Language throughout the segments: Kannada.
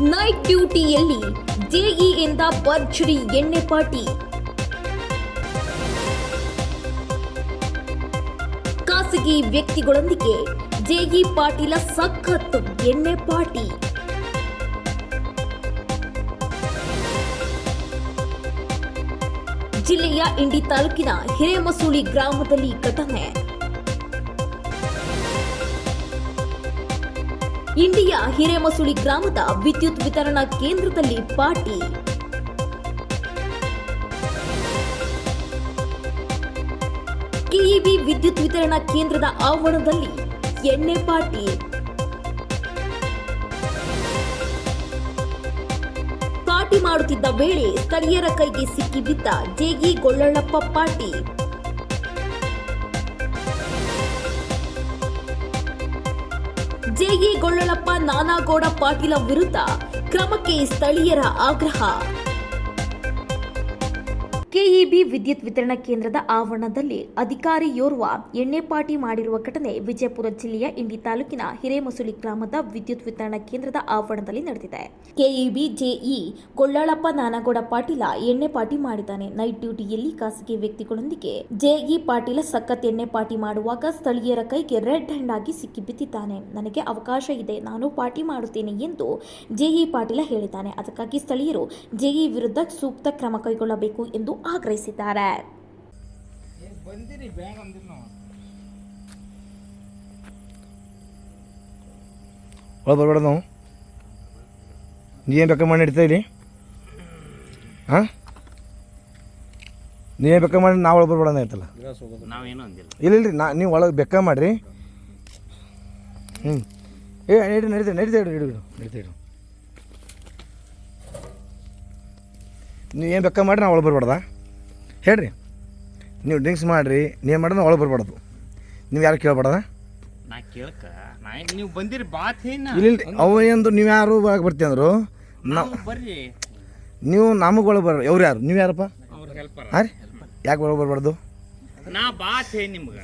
ನೈಟ್ ಡ್ಯೂಟಿಯಲ್ಲಿ ಜೆಇಯಿಂದ ಭರ್ಜರಿ ಎಣ್ಣೆ ಪಾಟಿ ಖಾಸಗಿ ವ್ಯಕ್ತಿಗಳೊಂದಿಗೆ ಜೆಇ ಪಾಟೀಲ ಸಖತ್ ಎಣ್ಣೆ ಪಾಟಿ ಜಿಲ್ಲೆಯ ಇಂಡಿ ತಾಲೂಕಿನ ಹಿರೇಮಸೂಳಿ ಗ್ರಾಮದಲ್ಲಿ ಘಟನೆ. ಇಂಡಿಯ ಹಿರೇಮಸೂಳಿ ಗ್ರಾಮದ ವಿದ್ಯುತ್ ವಿತರಣಾ ಕೇಂದ್ರದಲ್ಲಿ ಪಾರ್ಟಿ. ಕೆಇಬಿ ವಿದ್ಯುತ್ ವಿತರಣಾ ಕೇಂದ್ರದ ಆವರಣದಲ್ಲಿ ಎಣ್ಣೆ ಪಾಟಿ ಪಾರ್ಟಿ ಮಾಡುತ್ತಿದ್ದ ವೇಳೆ ಸ್ಥಳೀಯರ ಕೈಗೆ ಸಿಕ್ಕಿಬಿದ್ದ ಜೇಗಿ ಗೊಳ್ಳಳ್ಳಪ್ಪ ಪಾಟಿ ಜೆಇ ಗೊಳ್ಳಲಪ್ಪ ನಾನಾಗೌಡ ಪಾಟೀಲ ವಿರುದ್ಧ ಕ್ರಮಕ್ಕೆ ಸ್ಥಳೀಯರ ಆಗ್ರಹ. ಕೆಇಬಿ ವಿದ್ಯುತ್ ವಿತರಣಾ ಕೇಂದ್ರದ ಆವರಣದಲ್ಲಿ ಅಧಿಕಾರಿಯೋರ್ವ ಎಣ್ಣೆ ಪಾಟಿ ಮಾಡಿರುವ ಘಟನೆ ವಿಜಯಪುರ ಜಿಲ್ಲೆಯ ಇಂಡಿ ತಾಲೂಕಿನ ಹಿರೇಮಸುಳಿ ಗ್ರಾಮದ ವಿದ್ಯುತ್ ವಿತರಣಾ ಕೇಂದ್ರದ ಆವರಣದಲ್ಲಿ ನಡೆದಿದೆ. ಕೆಇಬಿ ಜೆಇ ಕೊಳ್ಳಾಳಪ್ಪ ನಾನಗೌಡ ಪಾಟೀಲ ಎಣ್ಣೆ ಪಾಟಿ ಮಾಡಿದ್ದಾನೆ. ನೈಟ್ ಡ್ಯೂಟಿಯಲ್ಲಿ ಖಾಸಗಿ ವ್ಯಕ್ತಿಗಳೊಂದಿಗೆ ಜೆಇ ಪಾಟೀಲ ಸಖತ್ ಎಣ್ಣೆ ಪಾಟಿ ಮಾಡುವಾಗ ಸ್ಥಳೀಯರ ಕೈಗೆ ರೆಡ್ ಹ್ಯಾಂಡ್ ಆಗಿ ಸಿಕ್ಕಿಬಿದ್ದಿದ್ದಾನೆ ನನಗೆ ಅವಕಾಶ ಇದೆ, ನಾನು ಪಾಟಿ ಮಾಡುತ್ತೇನೆ ಎಂದು ಜೆಇ ಪಾಟೀಲ ಹೇಳಿದ್ದಾನೆ. ಅದಕ್ಕಾಗಿ ಸ್ಥಳೀಯರು ಜೆಇ ವಿರುದ್ಧ ಸೂಕ್ತ ಕ್ರಮ ಕೈಗೊಳ್ಳಬೇಕು ಎಂದು ಆಗ್ರಹಿಸಿದ್ದಾರೆ. ನಾವು ಬರ್ಬೇಡ ನಾವು. ನೀ ಏನು ಬೇಕಾ ಮಾಡಿ ಇಡ್ತಾ ಇಲ್ಲಿ ಹಾಂ? ನೀವೇನು ಬೇಕಾ ಮಾಡಿ ನಾವು ಒಳಗೆ ಬರ್ಬೇಡ ಆಯ್ತಲ್ಲ? ನಾವೇನು ಅಂದಿಲ್ಲ. ಇಲ್ಲ ರೀ ನಾ ನೀವು ಒಳಗೆ ಬೆಕ್ಕ ಮಾಡಿರಿ. ಹ್ಞೂ ಏ ನಡಿ ನಡೀತಾ ನಡೀತಾ ಇಡು ಇಡು ನಡೀತಾ ಇಡು ನೀವು ಏನು ಬೇಕಾ ಮಾಡಿರಿ ನಾವು ಒಳಗೆ ಬರ್ಬಾರ್ದ ಹೇಳ್ರಿ. ನೀವು ಡ್ರಿಂಕ್ಸ್ ಮಾಡಿರಿ ನೀವು ಮಾಡಿದ್ರೆ ಒಳಗೆ ಬರ್ಬಾರ್ದು. ನೀವು ಯಾರು ಕೇಳ್ಬಾರ್ದ? ನಾ ಕೇಳಕ ನಾ ನೀವು ಬಂದಿರಿ ಬಾತ್ ಏನ? ಇಲ್ಲ ನೀವು ಯಾರು ಒಳಗೆ ಬರ್ತೀವಿ ಅಂದರು? ನಾವು ಬರ್ರಿ. ನೀವು ನಮಗೆ ಒಳಗೆ ಬರ ಅವ್ರು ಯಾರು? ನೀವು ಯಾರಪ್ಪ? ಅವ್ರ ಹಾಂ ರೀ. ಯಾಕೆ ಒಳಗೆ ಬರ್ಬಾರ್ದು? ನಾ ಬಾತ್ ಹೇ ನಿಮ್ಗೆ?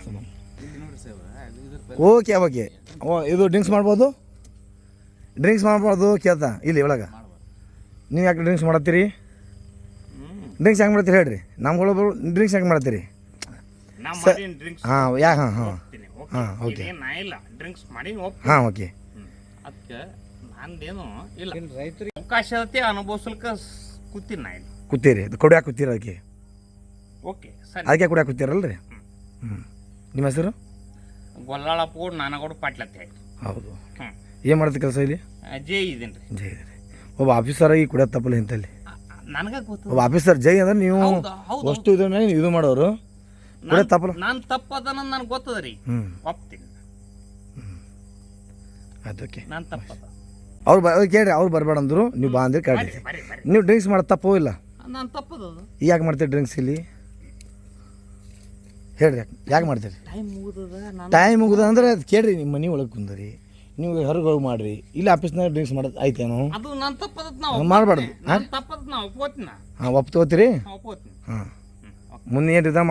ಓಕೆ ಓಕೆ ಓ ಇದು ಡ್ರಿಂಕ್ಸ್ ಮಾಡ್ಬೋದು? ಡ್ರಿಂಕ್ಸ್ ಮಾಡ್ಬಾರ್ದು ಕೇಳ್ತಾ. ಇಲ್ಲಿ ಒಳಗೆ. ನೀವು ಯಾಕೆ ಡ್ರಿಂಕ್ಸ್ ಮಾಡತ್ತೀರಿ? ಡ್ರಿಂಕ್ಸ್ ಹೆಂಗೆ ಮಾಡ್ತೀರಿ ಹೇಳ್ರಿ? ನಮ್ಮ ಒಳಗೆ ಬರೋ ಡ್ರಿಂಕ್ಸ್ ಹೆಂಗೆ ಮಾಡ್ತೀರಿ? ಹಾಂ ಯಾ ಹಾಂ ಹಾಂ. ಹಾಂ, ಓಕೆ. ಇಲ್ಲ. ಡ್ರಿಂಕ್ಸ್ ಮಾಡಿ ಹಾಂ ಓಕೆ. ಅದಕ್ಕೆ ನಂದೇನು ಇಲ್ಲ. ರೈತರಿಗೆ ಅವಕಾಶ ಐತಿ ಅನುಭವಿಸ್ಲಿಕ್ಕೆ ಕೂತೀನಿ ನಾ ಇಲ್ಲಿ. ಕೂತೀರಿ. ಅದು ಕುಡಿಯಾಕೆ ಕೂತೀರ ಅದಕ್ಕೆ? ಓಕೆ ಸರಿ. ಅದಕ್ಕೆ ಕುಡಿಯಾಕೆ ಕೂತೀರಲ್ಲ ರೀ ಹ್ಞೂ ನಿಮ್ಮ ಹೆಸರು? ಗೊಲ್ಲಾಳಪ್ಪ ಕೂಡ ನಾನಗೋಡು ಪಾಟ್ಲತ್ತೆ ಹೌದು. ಹ್ಞೂ ಏನು ಮಾಡುತ್ತೆ ಕೆಲಸ ಇಲ್ಲಿ? ಜೈ ಇದ್ದೀನಿ ರೀ. ಜೈ ರೀ ಒಬ್ಬ ಆಫೀಸರಾಗಿ ಕೂಡ ತಪ್ಪಲ್ಲ ಇಂತಲ್ಲಿ. ನನಗೆ ಗೊತ್ತು ಆಫೀಸರ್ ಜೈ ಅಂದ್ರೆ ನೀವು ಹೌದು. ಅಷ್ಟು ಇದು ಮಾಡೋರು? ತಪ್ಪಲ್ಲ. ನಾನು ತಪ್ಪದನ ನನಗೆ ಗೊತ್ತದ ರೀ ಹ್ಞೂ ಒಪ್ತೀನಿ ಅದಕ್ಕೆ. ನಾನು ತಪ್ಪದ. ಅವ್ರು ಬ ಅವ್ರು ಕೇಳ್ರಿ ಅವ್ರು ಬರಬೇಡ ಅಂದ್ರು. ನೀವು ಬಾ ಅಂದ್ರೆ ಕೇಳ್ರಿ. ಬರ್ರಿ ಬರ್ರಿ ಬರ್ರಿ. ನೀವು ಡ್ರಿಂಕ್ಸ್ ಮಾಡೋದು ತಪ್ಪು ಇಲ್ಲ? ನಾನು ತಪ್ಪದದು ಈಗ ಯಾಕೆ ಮಾಡ್ತೀರಿ ಡ್ರಿಂಕ್ಸ್ ಇಲ್ಲಿ? ಹೇಳ್ರಿ ಯಾಕೆ ಯಾಕೆ ಮಾಡ್ತೀರಿ? ಟೈಮ್ ಮುಗಿದದ ನಾನು ಟೈಮ್ ಮುಗಿದ ಅಂದ್ರೆ ಅದು ಕೇಳ್ರಿ ನಿಮ್ಮ ಮನೆ ಒಳಗೆ ಕುಂದರಿ. ನೀವು ಹೊರಗೆ ಹೋಗಿ ಮಾಡ್ರಿ. ಇಲ್ಲಿ ಆಫೀಸ್ನಾಗ ಡ್ರಿಂಕ್ಸ್ ಮಾಡೋದು ಆಯ್ತೇನು? ಅದು ನನ್ನ ತಪ್ಪದ ನಾವು ಮಾಡಬಾರ್ದು. ನಾವು ಒಪ್ಕೋತೀನಿ ಹಾಂ ಒಪ್ತೋತೀರಿ ಹಾಂ. ಮುಂದೆ ಏನು ಇದ್ದಾಗ